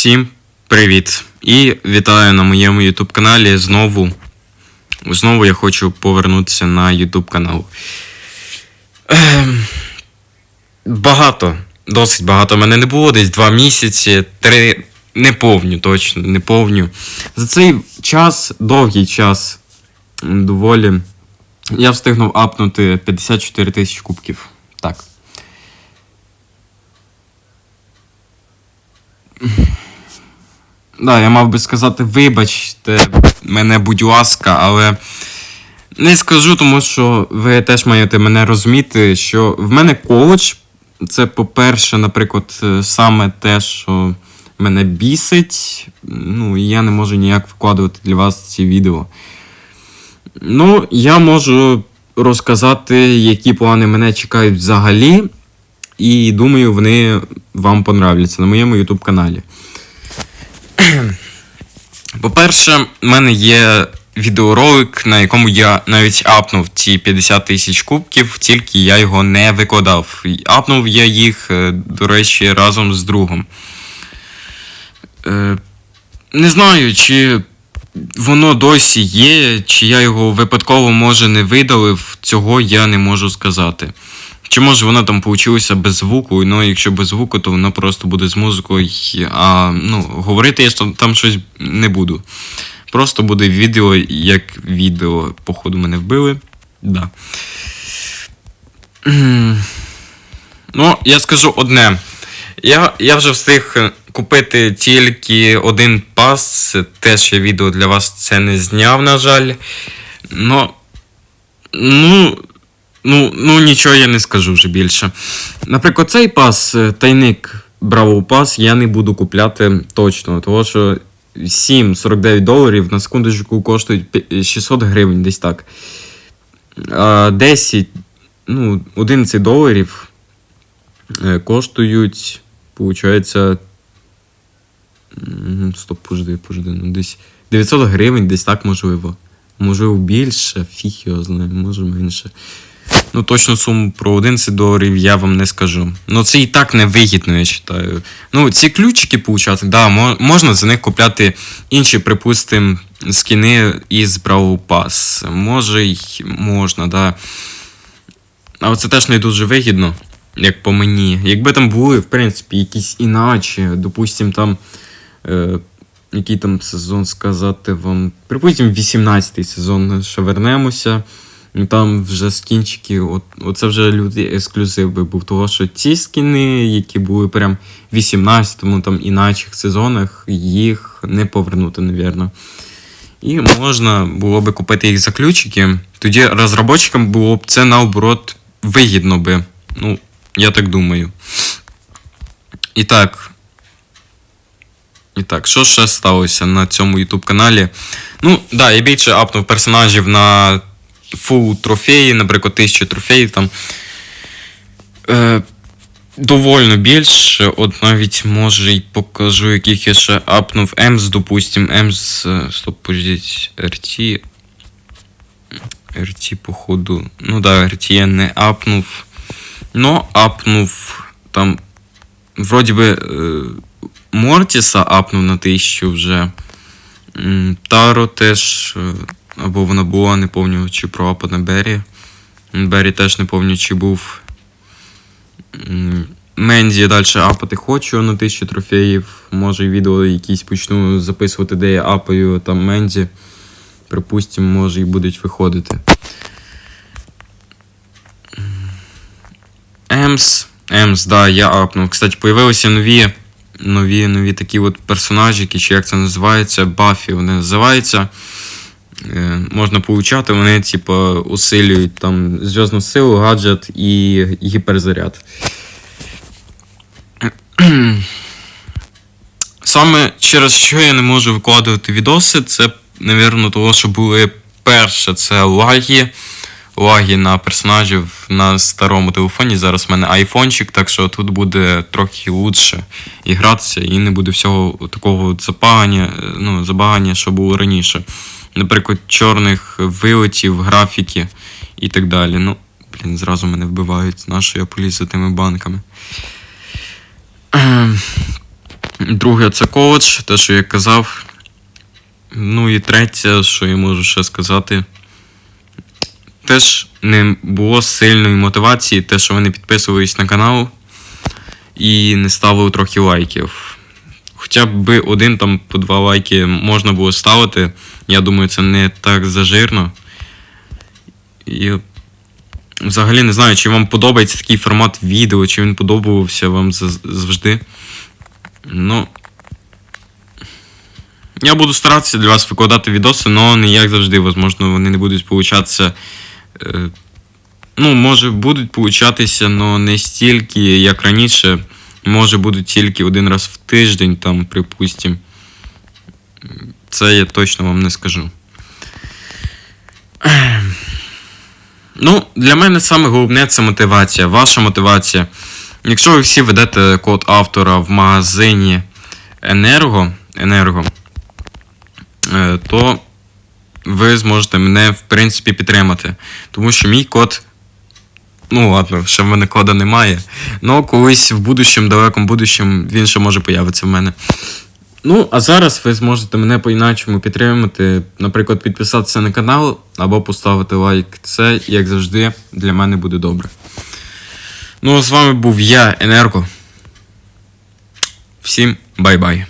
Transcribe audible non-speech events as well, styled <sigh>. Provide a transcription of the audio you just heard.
Всім привіт! І вітаю на моєму YouTube каналі знову. Знову я хочу повернутися на YouTube канал. Ем, багато, досить багато мене не було, десь два місяці, три. Не повню, точно, не повню. За цей час, довгий час, доволі, я встигнув апнути 54 тисячі кубків. Так. Да, я мав би сказати, вибачте мене, будь ласка, але не скажу, тому що ви теж маєте мене розуміти, що в мене коледж це, по-перше, наприклад, е, саме те, що мене бісить. Ну, і я не можу ніяк вкладувати для вас ці відео. Ну, я можу розказати, які плани мене чекають взагалі. І думаю, вони вам понравляться на моєму YouTube каналі. По-перше, в мене є відеоролик, на якому я навіть апнув ці 50 тисяч кубків, тільки я його не викладав. Апнув я їх, е, до речі, разом з другом. Е, Не знаю, чи воно досі є, чи я його випадково може не видалив, цього я не можу сказати. Чи може воно там получилося без звуку, ну якщо без звуку, то воно просто буде з музикою, а ну, говорити я там, щось не буду. Просто буде відео як відео. Походу мене вбили. Да. <clears throat> Ну, я скажу одне. Я, я вже встиг купити тільки один пас. Теж я відео для вас це не зняв, на жаль. Но, ну, ну, ну, нічого я не скажу вже більше. Наприклад, цей пас, е, тайник Браво Пас, я не буду купляти точно, тому що 7,49 доларів на секундочку коштують 600 гривень, десь так. А 10, ну, 11 доларів е, коштують, получається. Стоп, пожди, пожди, ну десь 900 гривень, десь так можливо. Можливо, більше, фіг його знає, може менше. Ну, точну суму про 11 доларів я вам не скажу. Ну, це і так невигідно, я вважаю. Ну, ці ключики получати, да, можна за них купляти інші, припустимо, скіни із Brawl Pass. Може й можна, да. Але це теж не дуже вигідно, як по мені. Якби там були, в принципі, якісь іначе, допустим, там. Е, який там сезон сказати вам. Припустимо, 18-й сезон ще вернемося. Ну, Там вже скінчики, от, оце вже люди ексклюзив би був. Того, що ці скіни, які були прям в 18-му, там іначих сезонах, їх не повернути, навірно. І можна було би купити їх за ключики. Тоді розробникам було б це наоборот вигідно би. Ну, я так думаю. І так. І так, що ще сталося на цьому YouTube каналі? Ну, да, я більше апнув персонажів на фул трофеї, наприклад, 1000 трофеїв там. Е, довольно більше. От навіть може й покажу, яких я ще апнув. Емс, допустим, Емс. е, Стоп, подождіть, RT. RT, походу. Ну да, RT я не апнув. Но апнув там. Вроді би. Е, Мортіса апнув на 1000 вже. Таро теж. Або вона була, не пам'ятаю, чи про апа на Бері. М, Бері теж не пам'ятаю, чи був. М, Менді я далі апати хочу на 1000 трофеїв. Може, відео якісь почну записувати, де я апаю там Менді. Припустимо, може і будуть виходити. Емс. Емс, да, я апнув. Кстати, появилися нові, нові, нові такі от персонажики, чи як це називається, бафі вони називаються. Е, можна получати, вони, типу, усилюють там зв'язну силу, гаджет і гіперзаряд. Саме через що я не можу викладувати відоси, це, напевно, того, що були перше, це лаги. Лаги на персонажів на старому телефоні. Зараз в мене айфончик, так що тут буде трохи лучше гратися, і не буде всього такого е, ну, забагання, що було раніше. Наприклад, чорних вилетів, графіки і так далі. Ну, блін, зразу мене вбивають, нащо я поліз за тими банками. Ем, Друге, це коуч, те, що я казав. Ну і третє, що я можу ще сказати. Теж не було сильної мотивації, те, що ви не підписувались на канал і не ставили трохи лайків. Хоча б один там по два лайки можна було ставити. Я думаю, це не так зажирно. І взагалі не знаю, чи вам подобається такий формат відео, чи він подобався вам завжди. Ну. Я буду старатися для вас викладати відоси, але не як завжди, можливо, вони не будуть получатися. Е, ну, може, будуть получатися, але не стільки, як раніше. Може, будуть тільки один раз в тиждень, там, припустимо. Це я точно вам не скажу. Ну, для мене саме головне це мотивація, ваша мотивація. Якщо ви всі ведете код автора в магазині Енерго, Енерго е, то ви зможете мене, в принципі, підтримати. Тому що мій код. Ну, ладно, ще в мене кода немає. але колись в будущому, далекому будущому він ще може появитися в мене. Ну, а зараз ви зможете мене по-іначому підтримати, наприклад, підписатися на канал або поставити лайк. Це, як завжди, для мене буде добре. Ну, а з вами був я, Енерко. Всім бай-бай.